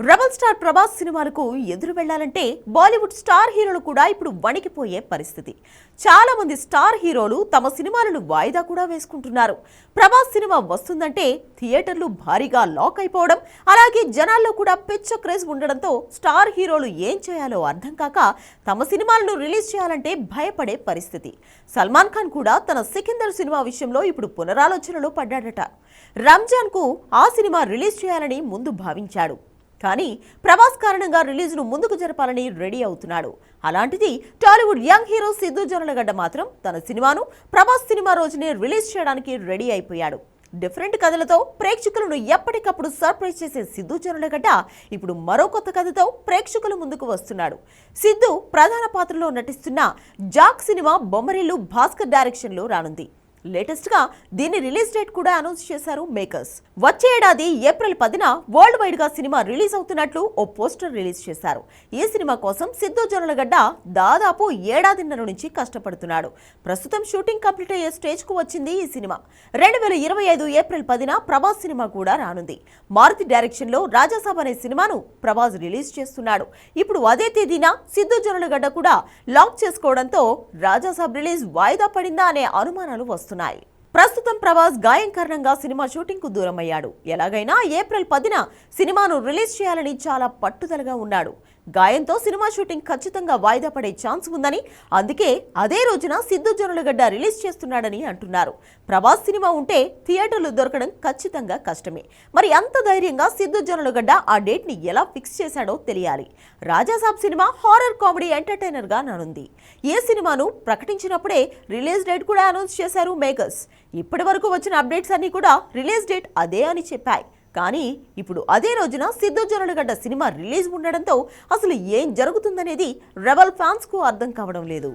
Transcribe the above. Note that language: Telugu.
రెబల్ స్టార్ ప్రభాస్ సినిమాలకు ఎదురు వెళ్ళాలంటే బాలీవుడ్ స్టార్ హీరోలు కూడా ఇప్పుడు వణికిపోయే పరిస్థితి. చాలా మంది స్టార్ హీరోలు తమ సినిమాలను వాయిదా కూడా వేసుకుంటున్నారు. ప్రభాస్ సినిమా వస్తుందంటే థియేటర్లు భారీగా లాక్ అయిపోవడం అలాగే జనాల్లో కూడా పిచ్చ క్రేజ్ ఉండడంతో స్టార్ హీరోలు ఏం చేయాలో అర్థం కాక తమ సినిమాలను రిలీజ్ చేయాలంటే భయపడే పరిస్థితి. సల్మాన్ ఖాన్ కూడా తన సికిందర్ సినిమా విషయంలో ఇప్పుడు పునరాలోచనలో పడ్డాడట. రంజాన్కు ఆ సినిమా రిలీజ్ చేయాలని ముందు భావించాడు. కానీ ప్రభాస్ కారణంగా రిలీజ్ను ముందుకు జరపాలని రెడీ అవుతున్నాడు. అలాంటిది టాలీవుడ్ యంగ్ హీరో సిద్ధు జొన్నలగడ్డ మాత్రం తన సినిమాను ప్రభాస్ సినిమా రోజునే రిలీజ్ చేయడానికి రెడీ అయిపోయాడు. డిఫరెంట్ కథలతో ప్రేక్షకులను ఎప్పటికప్పుడు సర్ప్రైజ్ చేసే సిద్ధు జొన్నలగడ్డ ఇప్పుడు మరో కొత్త కథతో ప్రేక్షకుల ముందుకు వస్తున్నాడు. సిద్ధు ప్రధాన పాత్రలో నటిస్తున్న జాక్ సినిమా బొమ్మరిల్లు భాస్కర్ డైరెక్షన్లో రానుంది. లేటెస్ట్గా దీని రిలీజ్ డేట్ కూడా అనౌన్స్ చేశారు మేకర్స్. వచ్చే ఏడాది ఏప్రిల్ పదిన వరల్డ్ వైడ్గా సినిమా రిలీజ్ అవుతున్నట్లు ఓ పోస్టర్ రిలీజ్ చేశారు. ఈ సినిమా కోసం సిద్ధు జొన్నలగడ్డ దాదాపు ఏడాదిన్నర నుంచి కష్టపడుతున్నాడు. ప్రస్తుతం షూటింగ్ కంప్లీట్ అయ్యే స్టేజ్కు వచ్చింది ఈ సినిమా. రెండు వేల ఇరవై ఐదు ఏప్రిల్ పదిన ప్రభాస్ సినిమా కూడా రానుంది. మారుతి డైరెక్షన్లో రాజాసాబ్ అనే సినిమాను ప్రభాస్ రిలీజ్ చేస్తున్నాడు. ఇప్పుడు అదే తేదీన సిద్ధు జొన్నలగడ్డ కూడా లాక్ చేసుకోవడంతో రాజాసాబ్ రిలీజ్ వాయిదా పడిందా అనే అనుమానాలు వస్తున్నాయి. tonight. ప్రస్తుతం ప్రభాస్ గాయం కారణంగా సినిమా షూటింగ్కు ఎలాగైనా ఏప్రిల్ పదిన సినిమాను రిలీజ్ చేయాలని చాలా పట్టుదలగా ఉన్నాడు. గాయంతో సినిమా షూటింగ్ ఖచ్చితంగా వాయిదా పడే ఛాన్స్ ఉందని అందుకే అదే రోజున సిద్ధు జనులగడ్డ రిలీజ్ చేస్తున్నాడని అంటున్నారు. ప్రభాస్ సినిమా ఉంటే థియేటర్లు దొరకడం ఖచ్చితంగా కష్టమే. మరి అంత ధైర్యంగా సిద్ధు జనులగడ్డ ఆ డేట్ని ఎలా ఫిక్స్ చేశాడో తెలియాలి. రాజాసాబ్ సినిమా హారర్ కామెడీ ఎంటర్టైనర్గా నానుంది ఏ సినిమాను ప్రకటించినప్పుడే రిలీజ్ డేట్ కూడా అనౌన్స్ చేశారు మేకర్స్ ఇప్పటి వరకు వచ్చిన అప్డేట్స్ అన్నీ కూడా రిలీజ్ డేట్ అదే అని చెప్పాయి. కానీ ఇప్పుడు అదే రోజున సిద్ధు జనులగడ్డ సినిమా రిలీజ్ ఉండడంతో అసలు ఏం జరుగుతుందనేది రెబల్ ఫ్యాన్స్కు అర్థం కావడం లేదు.